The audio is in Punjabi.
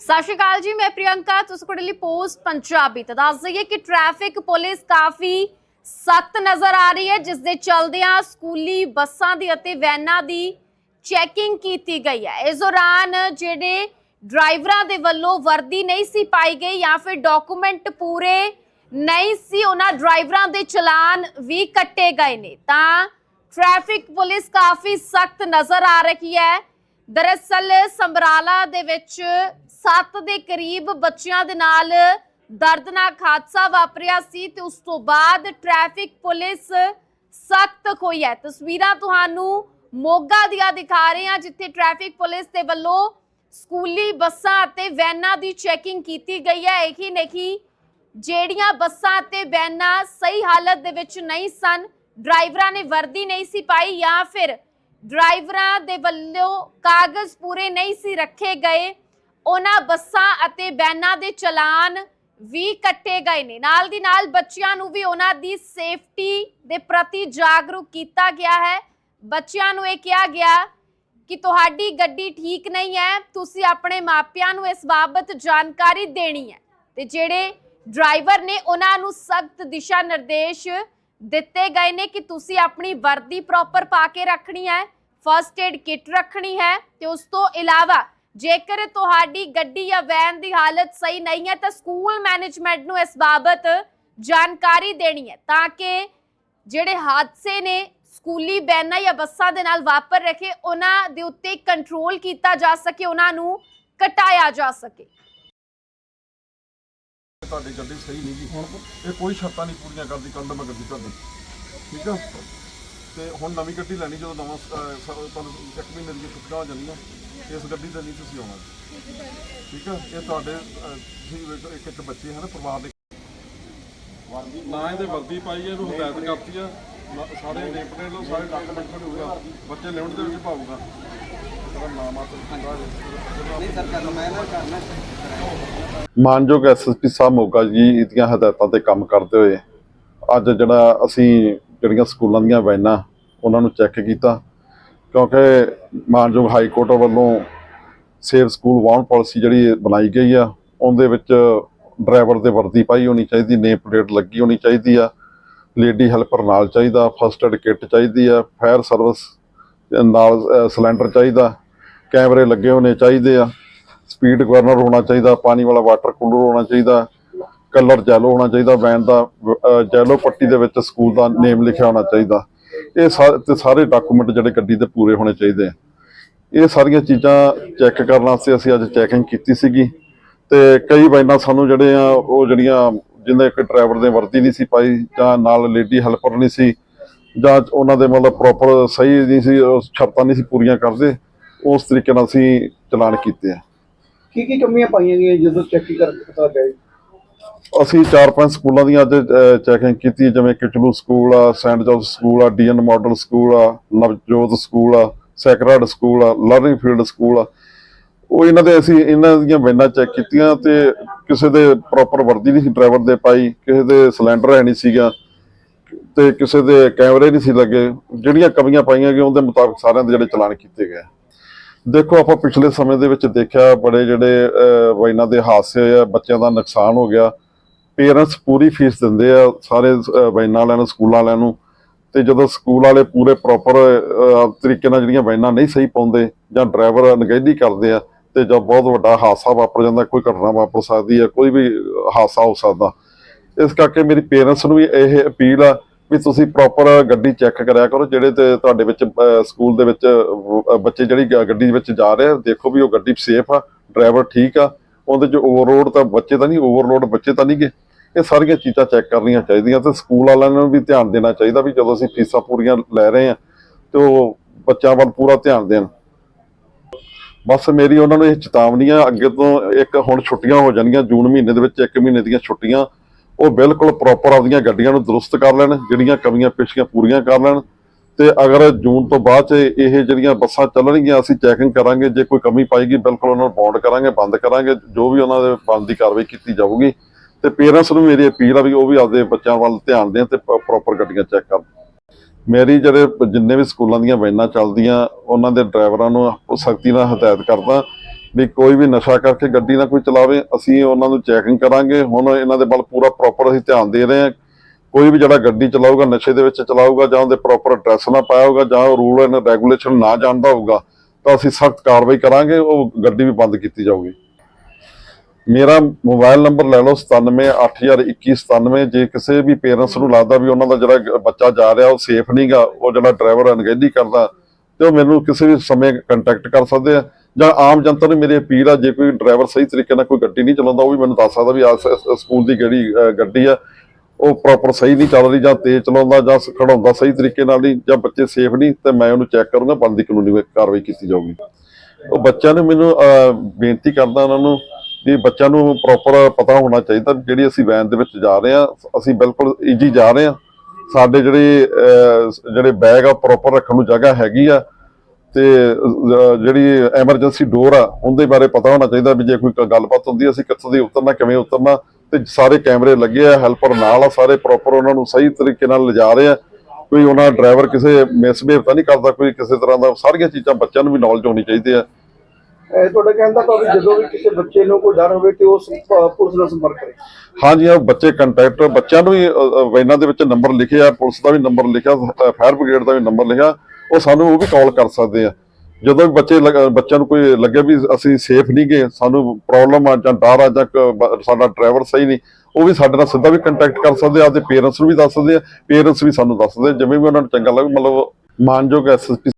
ਸਤਿ ਸ਼੍ਰੀ ਅਕਾਲ ਜੀ, ਮੈਂ ਪ੍ਰਿਯੰਕਾ, ਤੁਸੀਂ ਕੋਲ ਲਈ ਪੋਸਟ ਪੰਜਾਬੀ। ਤਾਂ ਦੱਸ ਦਈਏ ਕਿ ਟ੍ਰੈਫਿਕ ਪੁਲਿਸ ਕਾਫੀ ਸਖਤ ਨਜ਼ਰ ਆ ਰਹੀ ਹੈ ਜਿਸ ਦੇ ਚਲਦਿਆਂ ਸਕੂਲੀ ਬੱਸਾਂ ਦੀ ਅਤੇ ਵੈਨਾਂ ਦੀ ਚੈਕਿੰਗ ਕੀਤੀ ਗਈ ਹੈ। ਇਸ ਦੌਰਾਨ ਜਿਹੜੇ ਡਰਾਈਵਰਾਂ ਦੇ ਵੱਲੋਂ ਵਰਦੀ ਨਹੀਂ ਸੀ ਪਾਈ ਗਈ ਜਾਂ ਫਿਰ ਡਾਕੂਮੈਂਟ ਪੂਰੇ ਨਹੀਂ ਸੀ, ਉਹਨਾਂ ਡਰਾਈਵਰਾਂ ਦੇ ਚਲਾਨ ਵੀ ਕੱਟੇ ਗਏ ਨੇ। ਤਾਂ ਟ੍ਰੈਫਿਕ ਪੁਲਿਸ ਕਾਫੀ ਸਖਤ ਨਜ਼ਰ ਆ ਰਹੀ ਹੈ। ਦਰਅਸਲ ਸਮਰਾਲਾ ਦੇ ਵਿੱਚ 7 ਦੇ ਕਰੀਬ ਬੱਚਿਆਂ ਦੇ ਨਾਲ ਦਰਦਨਾਕ ਹਾਦਸਾ ਵਾਪਰਿਆ ਸੀ ਤੇ ਉਸ ਤੋਂ ਬਾਅਦ ਟ੍ਰੈਫਿਕ ਪੁਲਿਸ ਸਖਤ ਹੋਈ ਹੈ। ਤਸਵੀਰਾਂ ਤੁਹਾਨੂੰ ਮੋਗਾ ਦੀਆਂ ਦਿਖਾ ਰਹੇ ਹਾਂ, ਜਿੱਥੇ ਟ੍ਰੈਫਿਕ ਪੁਲਿਸ ਦੇ ਵੱਲੋਂ ਸਕੂਲੀ ਬੱਸਾਂ ਅਤੇ ਵੈਨਾਂ ਦੀ ਚੈਕਿੰਗ ਕੀਤੀ ਗਈ ਹੈ। ਇਹੀ ਨਹੀਂ, ਜਿਹੜੀਆਂ ਬੱਸਾਂ ਅਤੇ ਵੈਨਾਂ ਸਹੀ ਹਾਲਤ ਦੇ ਵਿੱਚ ਨਹੀਂ ਸਨ, ਡਰਾਈਵਰਾਂ ਨੇ ਵਰਦੀ ਨਹੀਂ ਸੀ ਪਾਈ ਜਾਂ ਫਿਰ ਡਰਾਈਵਰਾਂ ਦੇ ਵੱਲੋਂ ਕਾਗਜ਼ ਪੂਰੇ ਨਹੀਂ ਸੀ ਰੱਖੇ ਗਏ। ਉਹਨਾਂ ਬੱਸਾਂ ਅਤੇ ਵੈਨਾਂ ਦੇ ਚਲਾਨ ਵੀ ਕੱਟੇ ਗਏ ਨੇ। ਨਾਲ ਦੀ ਨਾਲ ਬੱਚਿਆਂ ਨੂੰ ਵੀ ਉਹਨਾਂ ਦੀ ਸੇਫਟੀ ਦੇ ਪ੍ਰਤੀ ਜਾਗਰੂਕ ਕੀਤਾ ਗਿਆ ਹੈ। ਬੱਚਿਆਂ ਨੂੰ ਇਹ ਕਿਹਾ ਗਿਆ ਕਿ ਤੁਹਾਡੀ ਗੱਡੀ ਠੀਕ ਨਹੀਂ ਹੈ, ਤੁਸੀਂ ਆਪਣੇ ਮਾਪਿਆਂ ਨੂੰ ਇਸ ਬਾਬਤ ਜਾਣਕਾਰੀ ਦੇਣੀ ਹੈ। ਤੇ ਜਿਹੜੇ ਡਰਾਈਵਰ ਨੇ ਉਹਨਾਂ ਨੂੰ ਸਖਤ ਦਿਸ਼ਾ ਨਿਰਦੇਸ਼ ਦਿੱਤੇ ਗਏ ਨੇ ਕਿ ਤੁਸੀਂ ਆਪਣੀ ਵਰਦੀ ਪ੍ਰੋਪਰ ਪਾ ਕੇ ਰੱਖਣੀ ਹੈ ਫਰਸਟ ਏਡ ਕਿੱਟ ਰੱਖਣੀ ਹੈ ਤੇ ਉਸ ਤੋਂ ਇਲਾਵਾ ਜੇਕਰ ਤੁਹਾਡੀ ਗੱਡੀ ਜਾਂ ਵੈਨ ਦੀ ਹਾਲਤ ਸਹੀ ਨਹੀਂ ਹੈ, ਤਾਂ ਸਕੂਲ ਮੈਨੇਜਮੈਂਟ ਨੂੰ ਇਸ ਬਾਬਤ ਜਾਣਕਾਰੀ ਦੇਣੀ ਹੈ ਤਾਂ ਕਿ ਜਿਹੜੇ ਹਾਦਸੇ ਨੇ ਸਕੂਲੀ ਵੈਨਾਂ ਜਾਂ ਬੱਸਾਂ ਦੇ ਨਾਲ ਵਾਪਰ ਰਹੇ, ਉਹਨਾਂ ਦੇ ਉੱਤੇ ਕੰਟਰੋਲ ਕੀਤਾ ਜਾ ਸਕੇ, ਉਹਨਾਂ ਨੂੰ ਘਟਾਇਆ ਜਾ ਸਕੇ। ਤੁਹਾਡੀ ਗੱਡੀ ਸਹੀ ਨਹੀਂ ਜੀ। ਹੁਣ ਇਹ ਕੋਈ ਸ਼ਰਤਾਂ ਨਹੀਂ ਪੂਰੀਆਂ ਕਰਦੀ ਕੱਲ ਮੈਂ ਗੱਡੀ ਤੁਹਾਡੀ ਠੀਕ ਆ? ਤੇ ਹੁਣ ਨਵੀਂ ਗੱਡੀ ਲੈਣੀ ਜਦੋਂ ਨਵਾਂ ਅਹ, ਸ- ਤੁਹਾਨੂੰ ਇੱਕ ਮਹੀਨੇ ਦੀਆਂ ਛੁੱਟੀਆਂ ਹੋ ਜਾਂਦੀਆਂ ਇਸ ਗੱਡੀ ਤੇ ਨਹੀਂ ਤੁਸੀਂ ਆਉਣਾ ਠੀਕ ਆ? ਇਹ ਤੁਹਾਡੇ ਅਹ, ਤੁਸੀਂ ਵੇਖੋ ਇੱਕ ਇੱਕ ਬੱਚੇ ਹਨ ਪਰਿਵਾਰ ਦੇ। ਨਾ ਇਹਦੇ ਵਰਦੀ ਪਾਈ ਹੈ ਇਹਨੂੰ ਹਦਾਇਤ ਕਰਤੀ ਆ। ਨਾ- ਸਾਰੇ ਪਲੇਟ ਲਓ ਸਾਰੇ ਡਾਕੂਮੈਂਟ ਹੋਊਗਾ ਬੱਚੇ ਲਿਮਟ ਦੇ ਵਿੱਚ ਪਾਊਗਾ ਤੇਰਾ ਨਾਮ ਆ ਤੇ ਨਹੀਂ। ਸਰ ਕਰਨਾ ਮੈਂ ਨਾ ਕਰਨਾ। ਮਾਨਯੋਗ ਐਸਐਸਪੀ ਸਾਹਿਬ ਮੋਗਾ ਜੀ ਦੀਆਂ ਹਦਾਇਤਾਂ ਤੇ ਕੰਮ ਕਰਦੇ ਹੋਏ ਅੱਜ ਜਿਹੜਾ ਅਸੀਂ ਜਿਹੜੀਆਂ ਸਕੂਲਾਂ ਦੀਆਂ ਵੈਨਾਂ ਉਹਨਾਂ ਨੂੰ ਚੈੱਕ ਕੀਤਾ, ਕਿਉਂਕਿ ਮਾਨਯੋਗ ਹਾਈ ਕੋਰਟ ਵੱਲੋਂ ਸੇਫ ਸਕੂਲ ਵਾਹਨ ਪਾਲਿਸੀ ਜਿਹੜੀ ਬਣਾਈ ਗਈ ਆ, ਉਹਦੇ ਵਿੱਚ ਡਰਾਈਵਰ ਦੇ ਵਰਦੀ ਪਾਈ ਹੋਣੀ ਚਾਹੀਦੀ, ਨੇਮ ਪਲੇਟ ਲੱਗੀ ਹੋਣੀ ਚਾਹੀਦੀ ਆ, ਲੇਡੀ ਹੈਲਪਰ ਨਾਲ ਚਾਹੀਦਾ, ਫਸਟ ਏਡ ਕਿੱਟ ਚਾਹੀਦੀ ਆ, ਫਾਇਰ ਸਰਵਿਸ ਨਾਲ ਸਿਲੰਡਰ ਚਾਹੀਦਾ, ਕੈਮਰੇ ਲੱਗੇ ਹੋਣੇ ਚਾਹੀਦੇ ਆ, ਸਪੀਡ ਗਵਰਨਰ ਹੋਣਾ ਚਾਹੀਦਾ, ਪਾਣੀ ਵਾਲਾ ਵਾਟਰ ਕੂਲਰ ਹੋਣਾ ਚਾਹੀਦਾ ਕਲਰ ਜੈਲੋ ਹੋਣਾ ਚਾਹੀਦਾ, ਵੈਨ ਦਾ ਜੈਲੋ ਪੱਟੀ ਦੇ ਵਿੱਚ ਸਕੂਲ ਦਾ ਨੇਮ ਲਿਖਿਆ ਹੋਣਾ ਚਾਹੀਦਾ। ਇਹ ਸਾਰੇ ਤੇ ਸਾਰੇ ਡਾਕੂਮੈਂਟ ਜਿਹੜੇ ਗੱਡੀ ਦੇ ਪੂਰੇ ਹੋਣੇ ਚਾਹੀਦੇ ਆ। ਇਹ ਸਾਰੀਆਂ ਚੀਜ਼ਾਂ ਚੈੱਕ ਕਰਨ ਵਾਸਤੇ ਅਸੀਂ ਅੱਜ ਚੈਕਿੰਗ ਕੀਤੀ ਸੀਗੀ। ਤੇ ਕਈ ਵੈਨਾਂ ਸਾਨੂੰ ਜਿਹੜੇ ਆ, ਉਹ ਜਿਹੜੀਆਂ ਜਿਹਦੇ ਇੱਕ ਡਰਾਈਵਰ ਦੇ ਵਰਦੀ ਨਹੀਂ ਸੀ ਪਾਈ, ਜਾਂ ਨਾਲ ਲੇਡੀ ਹੈਲਪਰ ਨਹੀਂ ਸੀ, ਜਾਂ ਉਹਨਾਂ ਦੇ ਮਤਲਬ ਪ੍ਰੋਪਰ ਸਹੀ ਨਹੀਂ ਸੀ ਸ਼ਰਤਾਂ ਨਹੀਂ ਸੀ ਪੂਰੀਆਂ ਕਰਦੇ, ਉਸ ਤਰੀਕੇ ਨਾਲ ਅਸੀਂ ਚਲਾਨ ਕੀਤੇ ਆ। ਕੀ ਕੀ ਕਮੀਆਂ ਪਾਈਆਂ ਗਈਆਂ ਜਦੋਂ ਚੈੱਕ ਕਰਕੇ ਪਤਾ ਲੱਗਾ ਅਸੀਂ ਚਾਰ ਪੰਜ ਸਕੂਲਾਂ ਦੀਆਂ ਅੱਜ ਚੈਕਿੰਗ ਕੀਤੀ ਜਿਵੇਂ ਕਿਚਲੂ ਸਕੂਲ ਆ ਸੈਂਟ ਜੋਸ ਸਕੂਲ ਆ ਡੀਐਨ ਮਾਡਲ ਸਕੂਲ ਆ ਨਵਜੋਤ ਸਕੂਲ ਆ ਸੈਕਰਡ ਸਕੂਲ ਆ ਲਰਨਿੰਗ ਫੀਲਡ ਸਕੂਲ ਆ। ਉਹ ਇਹਨਾਂ ਦੇ ਅਸੀਂ ਇਹਨਾਂ ਦੀਆਂ ਵੈਨਾਂ ਚੈੱਕ ਕੀਤੀਆਂ ਤੇ ਕਿਸੇ ਦੇ ਪ੍ਰੋਪਰ ਵਰਦੀ ਨਹੀਂ ਸੀ ਡਰਾਈਵਰ ਦੇ ਪਾਈ ਕਿਸੇ ਦੇ ਸਿਲੰਡਰ ਹੈ ਨਹੀਂ ਸੀਗਾ ਤੇ ਕਿਸੇ ਦੇ ਕੈਮਰੇ ਨਹੀਂ ਸੀ ਲੱਗੇ। ਜਿਹੜੀਆਂ ਕਮੀਆਂ ਪਾਈਆਂ ਗਈਆਂ ਉਹਦੇ ਮੁਤਾਬਕ ਸਾਰਿਆਂ ਦੇ ਜਿਹੜੇ ਚਲਾਨ ਕੀਤੇ ਗਏ। ਦੇਖੋ ਆਪਾਂ ਪਿਛਲੇ ਸਮੇਂ ਦੇ ਵਿੱਚ ਦੇਖਿਆ ਬੜੇ ਜਿਹੜੇ ਅਹ, ਵੈਨਾਂ ਦੇ ਹਾਦਸੇ ਆ ਬੱਚਿਆਂ ਦਾ ਨੁਕਸਾਨ ਹੋ ਗਿਆ। ਪੇਰੈਂਟਸ ਪੂਰੀ ਫੀਸ ਦਿੰਦੇ ਆ ਸਾਰੇ ਅਹ, ਵੈਨਾਂ ਵਾਲਿਆਂ ਨੂੰ ਸਕੂਲਾਂ ਵਾਲਿਆਂ ਨੂੰ। ਤੇ ਜਦੋਂ ਸਕੂਲ ਵਾਲੇ ਪੂਰੇ ਪ੍ਰੋਪਰ ਤਰੀਕੇ ਨਾਲ ਜਿਹੜੀਆਂ ਵੈਨਾਂ ਨਹੀਂ ਸਹੀ ਪਾਉਂਦੇ ਜਾਂ ਡਰਾਈਵਰ ਨਗਹਿਲੀ ਕਰਦੇ ਆ ਤੇ ਜਦ ਬਹੁਤ ਵੱਡਾ ਹਾਦਸਾ ਵਾਪਰ ਜਾਂਦਾ ਕੋਈ ਘਟਨਾ ਵਾਪਰ ਸਕਦੀ ਹੈ ਕੋਈ ਵੀ ਹਾਦਸਾ ਹੋ ਸਕਦਾ। ਇਸ ਕਰਕੇ ਮੇਰੀ ਪੇਰੈਂਟਸ ਨੂੰ ਵੀ ਇਹ ਅਪੀਲ ਆ ਵੀ ਤੁਸੀਂ ਪ੍ਰੋਪਰ ਗੱਡੀ ਚੈੱਕ ਕਰਿਆ ਕਰੋ ਜਿਹੜੇ ਤੇ ਤੁਹਾਡੇ ਵਿੱਚ ਸਕੂਲ ਦੇ ਵਿੱਚ ਬੱਚੇ ਜਿਹੜੀ ਗ- ਗੱਡੀ ਵਿੱਚ ਜਾ ਰਹੇ ਆ ਦੇਖੋ ਵੀ ਉਹ ਗੱਡੀ ਸੇਫ ਆ ਡਰਾਈਵਰ ਠੀਕ ਆ। ਉਹਦੇ ਚ ਓਵਰਲੋਡ ਤਾਂ ਬੱਚੇ ਤਾਂ ਨਹੀਂ ਓਵਰਲੋਡ ਬੱਚੇ ਤਾਂ ਨਹੀਂਗੇ ਇਹ ਸਾਰੀਆਂ ਚੀਜ਼ਾਂ ਚੈੱਕ ਕਰਨੀਆਂ ਚਾਹੀਦੀਆਂ ਤੇ ਸਕੂਲ ਵਾਲਿਆਂ ਨੂੰ ਵੀ ਧਿਆਨ ਦੇਣਾ ਚਾਹੀਦਾ ਵੀ ਜਦੋਂ ਅਸੀਂ ਫੀਸਾਂ ਪੂਰੀਆਂ ਲੈ ਰਹੇ ਆ ਤੇ ਉਹ ਬੱਚਿਆਂ ਵੱਲ ਪੂਰਾ ਧਿਆਨ ਦੇਣ। ਬਸ ਮੇਰੀ ਉਹਨਾਂ ਨੂੰ ਇਹ ਚੇਤਾਵਨੀ ਆ ਅੱਗੇ ਤੋਂ ਇੱਕ ਹੁਣ ਛੁੱਟੀਆਂ ਹੋ ਜਾਣਗੀਆਂ, ਜੂਨ ਮਹੀਨੇ ਦੇ ਵਿੱਚ ਇੱਕ ਮਹੀਨੇ ਦੀਆਂ ਛੁੱਟੀਆਂ, ਉਹ ਬਿਲਕੁਲ ਪ੍ਰੋਪਰ ਆਪਦੀਆਂ ਗੱਡੀਆਂ ਨੂੰ ਦਰੁਸਤ ਕਰ ਲੈਣ, ਜਿਹੜੀਆਂ ਕਮੀਆਂ ਪੇਸ਼ੀਆਂ ਪੂਰੀਆਂ ਕਰ ਲੈਣ। ਤੇ ਅਗਰ ਜੂਨ ਤੋਂ ਬਾਅਦ ਚ ਇਹ ਜਿਹੜੀਆਂ ਬੱਸਾਂ ਚੱਲਣਗੀਆਂ, ਅਸੀਂ ਚੈਕਿੰਗ ਕਰਾਂਗੇ, ਜੇ ਕੋਈ ਕਮੀ ਪਾਏਗੀ, ਬਿਲਕੁਲ ਉਹਨਾਂ ਨੂੰ ਬੌਂਡ ਕਰਾਂਗੇ, ਬੰਦ ਕਰਾਂਗੇ, ਜੋ ਵੀ ਉਹਨਾਂ ਦੇ ਬੰਦ ਦੀ ਕਾਰਵਾਈ ਕੀਤੀ ਜਾਊਗੀ। ਤੇ ਪੇਰੈਂਟਸ ਨੂੰ ਮੇਰੀ ਅਪੀਲ ਆ ਵੀ ਉਹ ਵੀ ਆਪਦੇ ਬੱਚਿਆਂ ਵੱਲ ਧਿਆਨ ਦੇਣ ਤੇ ਪ੍ਰੋਪਰ ਗੱਡੀਆਂ ਚੈੱਕ ਕਰਨ। ਮੇਰੀ ਜਿਹੜੇ ਜਿੰਨੇ ਵੀ ਸਕੂਲਾਂ ਦੀਆਂ ਵੈਨਾਂ ਚੱਲਦੀਆਂ, ਉਹਨਾਂ ਦੇ ਡਰਾਈਵਰਾਂ ਨੂੰ ਸਖਤੀ ਨਾਲ ਹਦਾਇਤ ਕਰਦਾ ਵੀ ਕੋਈ ਵੀ ਨਸ਼ਾ ਕਰਕੇ ਗੱਡੀ ਨਾ ਕੋਈ ਚਲਾਵੇ, ਅਸੀਂ ਉਹਨਾਂ ਨੂੰ ਚੈਕਿੰਗ ਕਰਾਂਗੇ। ਹੁਣ ਇਹਨਾਂ ਦੇ ਵੱਲ ਪੂਰਾ ਪ੍ਰੋਪਰ ਅਸੀਂ ਧਿਆਨ ਦੇ ਰਹੇ ਹਾਂ। ਕੋਈ ਵੀ ਜਿਹੜਾ ਗੱਡੀ ਚਲਾਊਗਾ, ਨਸ਼ੇ ਦੇ ਵਿੱਚ ਚਲਾਊਗਾ ਜਾਂ ਉਹਦੇ ਪ੍ਰੋਪਰ ਐਡਰੈਸ ਨਾ ਪਾਇਆ ਹੋਊਗਾ ਜਾਂ ਉਹ ਰੂਲ ਐਂਡ ਰੈਗੂਲੇਸ਼ਨ ਨਾ ਜਾਣਦਾ ਹੋਊਗਾ, ਤਾਂ ਅਸੀਂ ਸਖਤ ਕਾਰਵਾਈ ਕਰਾਂਗੇ, ਉਹ ਗੱਡੀ ਵੀ ਬੰਦ ਕੀਤੀ ਜਾਊਗੀ। ਮੇਰਾ ਮੋਬਾਈਲ ਨੰਬਰ ਲੈ ਲਓ 97802197 ਜੇ ਕਿਸੇ ਵੀ ਪੇਰੈਂਟਸ ਨੂੰ ਲੱਗਦਾ ਵੀ ਉਹਨਾਂ ਦਾ ਜਿਹੜਾ ਬੱਚਾ ਜਾ ਰਿਹਾ, ਉਹ ਸੇਫ ਨਹੀਂਗਾ ਉਹ ਜਿਹੜਾ ਡਰਾਈਵਰ ਅਣਗਹਿਲੀ ਕਰਦਾ, ਤੇ ਉਹ ਮੈਨੂੰ ਕਿਸੇ ਵੀ ਸਮੇਂ ਕੰਟੈਕਟ ਕਰ ਸਕਦੇ ਆ, ਜਾਂ ਆਮ ਜਨਤਾ ਨੂੰ ਮੇਰੀ ਅਪੀਲ ਆ, ਜੇ ਕੋਈ ਡਰਾਈਵਰ ਸਹੀ ਤਰੀਕੇ ਨਾਲ ਕੋਈ ਗੱਡੀ ਨਹੀਂ ਚਲਾਉਂਦਾ, ਉਹ ਵੀ ਮੈਨੂੰ ਦੱਸ ਸਕਦਾ ਵੀ ਆ ਸਕੂਲ ਦੀ ਜਿਹੜੀ ਗੱਡੀ ਆ ਉਹ ਪ੍ਰੋਪਰ ਸਹੀ ਨਹੀਂ ਚੱਲ ਰਹੀ ਜਾਂ ਤੇਜ਼ ਚਲਾਉਂਦਾ ਜਾਂ ਖੜਾਉਂਦਾ ਸਹੀ ਤਰੀਕੇ ਨਾਲ ਨਹੀਂ ਜਾਂ ਬੱਚੇ ਸੇਫ ਨਹੀਂ ਤੇ ਮੈਂ ਉਹਨੂੰ ਚੈੱਕ ਕਰੂੰਗਾ ਬਣਦੀ ਕਾਨੂੰਨੀ ਕਾਰਵਾਈ ਕੀਤੀ ਜਾਊਗੀ। ਉਹ ਬੱਚਿਆਂ ਨੂੰ ਮੈਨੂੰ ਬੇਨਤੀ ਕਰਦਾ ਉਹਨਾਂ ਨੂੰ ਵੀ ਬੱਚਿਆਂ ਨੂੰ ਪ੍ਰੋਪਰ ਪਤਾ ਹੋਣਾ ਚਾਹੀਦਾ ਜਿਹੜੀ ਅਸੀਂ ਵੈਨ ਦੇ ਵਿੱਚ ਜਾ ਰਹੇ ਹਾਂ ਅਸੀਂ ਬਿਲਕੁਲ ਈਜੀ ਜਾ ਰਹੇ ਹਾਂ। ਸਾਡੇ ਜਿਹੜੇ ਜਿਹੜੇ ਬੈਗ ਆ ਪ੍ਰੋਪਰ ਰੱਖਣ ਨੂੰ ਜਗ੍ਹਾ ਹੈਗੀ ਆ ਤੇ ਜਿਹੜੀ ਐਮਰਜੈਂਸੀ ਡੋਰ ਆ ਉਹਦੇ ਬਾਰੇ ਪਤਾ ਹੋਣਾ ਚਾਹੀਦਾ ਵੀ ਜੇ ਕੋਈ ਗੱਲਬਾਤ ਹੁੰਦੀ ਆ, ਅਸੀਂ ਕਿੱਥੋਂ ਦੀ ਉਤਰਨਾ ਕਿਵੇਂ ਉਤਰਨਾ ਤੇ ਸਾਰੇ ਕੈਮਰੇ ਲੱਗੇ ਆ ਹੈਲਪਰ ਨਾਲ ਆ ਸਾਰੇ ਪ੍ਰੋਪਰ ਉਹਨਾਂ ਨੂੰ ਸਹੀ ਤਰੀਕੇ ਨਾਲ ਲਿਜਾ ਰਹੇ ਆ। ਕੋਈ ਉਹਨਾਂ ਡਰਾਈਵਰ ਕਿਸੇ ਮਿਸਬਿਹੇਵ ਤਾਂ ਨਹੀਂ ਕਰਦਾ ਕੋਈ ਕਿਸੇ ਤਰ੍ਹਾਂ ਦਾ ਸਾਰੀਆਂ ਚੀਜ਼ਾਂ ਬੱਚਿਆਂ ਨੂੰ ਵੀ ਨੌਲੇਜ ਹੋਣੀ ਚਾਹੀਦੀ ਆ। ਇਹ ਤੁਹਾਡਾ ਕਹਿਣ ਦਾ ਭਾਵ ਜਦੋਂ ਵੀ ਕਿਸੇ ਬੱਚੇ ਨੂੰ ਕੋਈ ਡਰ ਹੋਵੇ ਤੇ ਉਹ ਸ- ਪ- ਪੁਲਿਸ ਨਾਲ ਸੰਪਰਕ ਕਰੇ। ਹਾਂਜੀ ਆ ਬੱਚੇ ਕੰਟੈਕਟ ਬੱਚਿਆਂ ਨੂੰ ਵੀ ਵੈਨਾਂ ਦੇ ਵਿੱਚ ਨੰਬਰ ਲਿਖਿਆ ਪੁਲਿਸ ਦਾ ਵੀ ਨੰਬਰ ਲਿਖਿਆ ਫਾਇਰ ਬ੍ਰਿਗੇਡ ਦਾ ਵੀ ਨੰਬਰ ਲਿਖਿਆ ਉਹ ਸਾਨੂੰ ਉਹ ਵੀ ਕਾਲ ਕਰ ਸਕਦੇ ਆ। ਜਦੋਂ ਵੀ ਬੱਚੇ ਬੱਚਿਆਂ ਨੂੰ ਕੋਈ ਲੱਗਿਆ ਵੀ ਅਸੀਂ ਸੇਫ ਨਹੀਂ ਗਏ, ਸਾਨੂੰ ਪ੍ਰੋਬਲਮ ਆ ਜਾਂ ਡਰ ਆ ਜਾਂ ਸਾਡਾ ਡਰਾਈਵਰ ਸਹੀ ਨਹੀਂ, ਉਹ ਵੀ ਸਾਡੇ ਨਾਲ ਸਿੱਧਾ ਵੀ ਕੰਟੈਕਟ ਕਰ ਸਕਦੇ ਆ, ਆਪਦੇ ਪੇਰੈਂਟਸ ਨੂੰ ਵੀ ਦੱਸ ਸਕਦੇ ਆ ਪੇਰੈਂਟਸ ਵੀ ਸਾਨੂੰ ਦੱਸਦੇ ਜਿਵੇਂ ਵੀ ਉਹਨਾਂ ਨੂੰ ਚੰਗਾ ਲੱਗੇ, ਮਤਲਬ ਮਾਨਯੋਗ ਐਸਐਸਪੀ